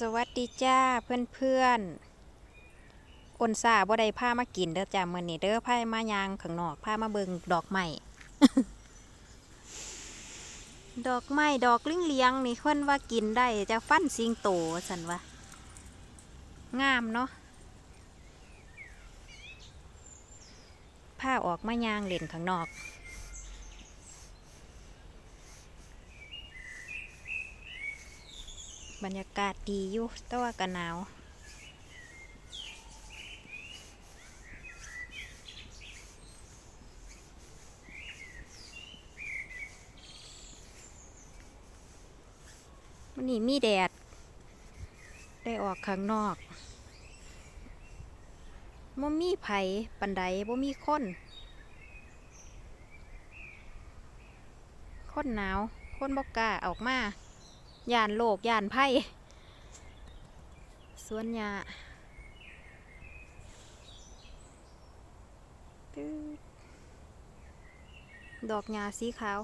สวัสดีจ้าเพื่อนเพื่อนๆคนซาบ่ได้พามากินเด้อจ้ามื้อนี้เด้อพามายางข้างนอกพามาเบิงดอกไม้ดอกไม้ดอกลิงเลียงนี่เพิ่นว่ากินได้จะฟันสิงโตว่าซั่นว่างามเนาะพาออกมายางเล่นข้างนอก บรรยากาศดีอยู่แต่ว่าก็หนาววันนี้มีแดด ได้ออกข้างนอกบ่มีไผปันไดบ่มีคนคนหนาว คนบกกล้าออกมา ย่านโลกย่านไพ่สวนหญ้าดดอกหญ้าสีขาว